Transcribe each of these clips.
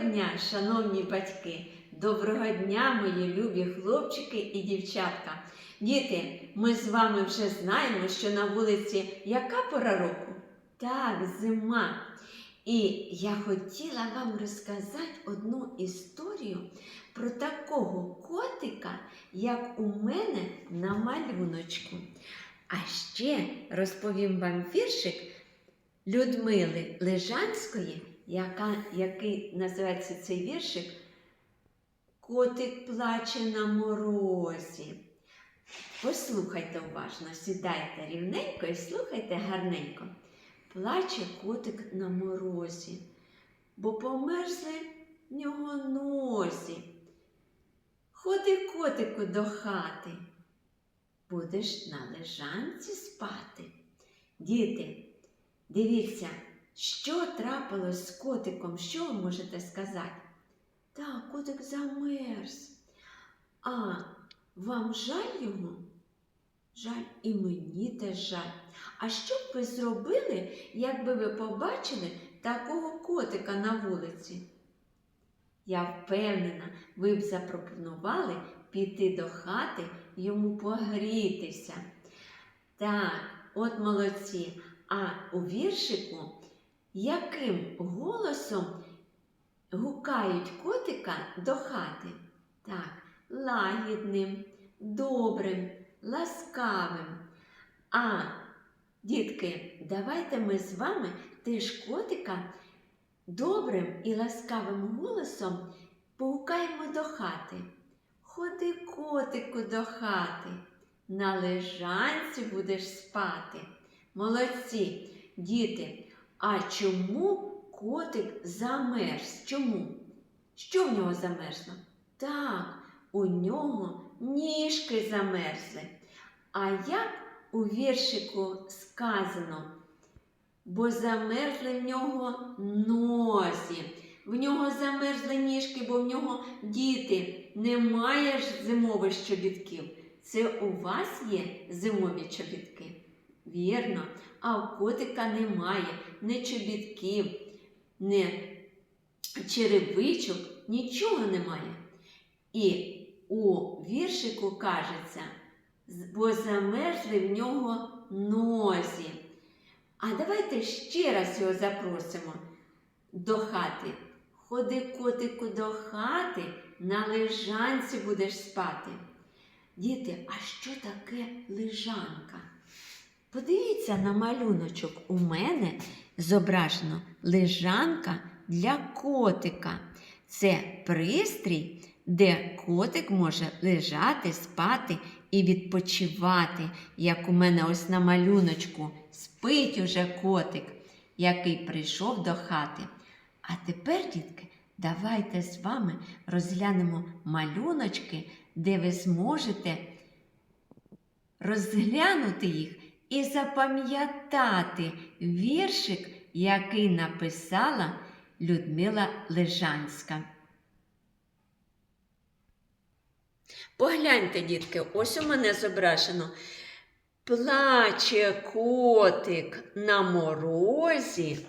дня, шановні батьки! Доброго дня, мої любі хлопчики і дівчатка! Діти, ми з вами вже знаємо, що на вулиці яка пора року? Так, зима. І я хотіла вам розказати одну історію про такого котика, як у мене на малюночку. А ще розповім вам віршик Людмили Лежанської, яка, який називається цей віршик Котик плаче на морозі. Послухайте уважно, сідайте рівненько і слухайте гарненько. Плаче котик на морозі, бо померзли в нього носі. Ходи, котику, до хати, будеш на лежанці спати. Діти, дивіться, що трапилось з котиком, що ви можете сказати? Так, котик замерз. А вам жаль його? Жаль, і мені теж жаль. А що б ви зробили, якби ви побачили такого котика на вулиці? Я впевнена, ви б запропонували піти до хати йому погрітися. Так, от молодці. А у віршику яким голосом гукають котика до хати? Так, лагідним, добрим, ласкавим. А, дітки, давайте ми з вами теж котика добрим і ласкавим голосом погукаємо до хати. Ходи, котику, до хати, на лежанці будеш спати. Молодці, діти, а чому котик замерз? Чому? Що в нього замерзло? Так, у нього ніжки замерзли. А як у віршику сказано, бо замерзли в нього носі. В нього замерзли ніжки, бо в нього діти. Немає ж зимових чобітків. Це у вас є зимові чобітки? Вірно, а у котика немає ні чобітків, ні черевичок, нічого немає. І у віршику кажеться, бо замерзли в нього нозі. А давайте ще раз його запросимо до хати. Ходи, котику, до хати, на лежанці будеш спати. Діти, а що таке лежанка? Подивіться на малюночок. У мене зображено лежанка для котика. Це пристрій, де котик може лежати, спати і відпочивати, як у мене ось на малюночку. Спить уже котик, який прийшов до хати. А тепер, дітки, давайте з вами розглянемо малюночки, де ви зможете розглянути їх і запам'ятати віршик, який написала Людмила Лежанська. Погляньте, дітки, ось у мене зображено. Плаче котик на морозі,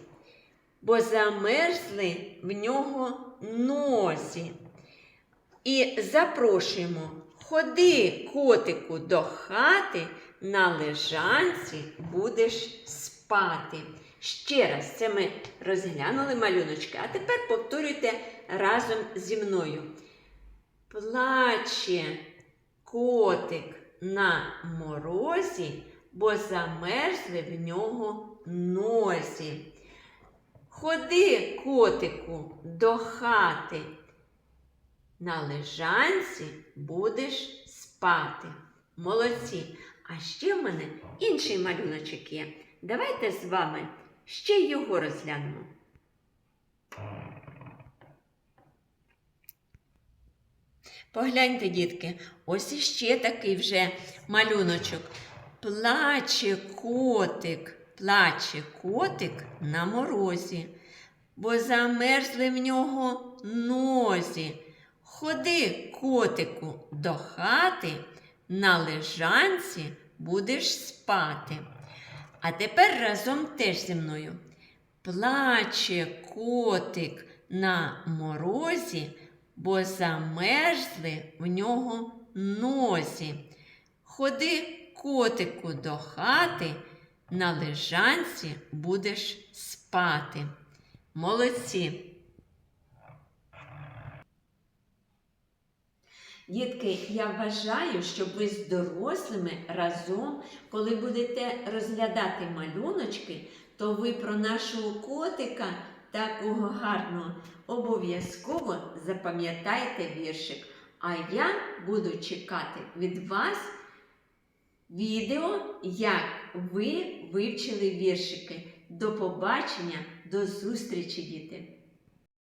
бо замерзли в нього носі. І запрошуємо, ходи, котику, до хати, на лежанці будеш спати. Ще раз це ми розглянули малюночки, а тепер повторюйте разом зі мною. Плаче котик на морозі, бо замерзли в нього нозі. Ходи, котику, до хати. На лежанці будеш спати. Молодці. А ще в мене інший малюночок є. Давайте з вами ще й його розглянемо. Погляньте, дітки, ось іще такий вже малюночок. Плаче котик, плаче котик на морозі, бо замерзли в нього нозі. Ходи, котику, до хати, на лежанці будеш спати. А тепер разом теж зі мною. Плаче котик на морозі, бо замерзли в нього нозі. Ходи, котику, до хати, на лежанці будеш спати. Молодці! Дітки, я вважаю, що ви з дорослими разом, коли будете розглядати малюночки, то ви про нашого котика такого гарного обов'язково запам'ятайте віршик. А я буду чекати від вас відео, як ви вивчили віршики. До побачення, до зустрічі, діти!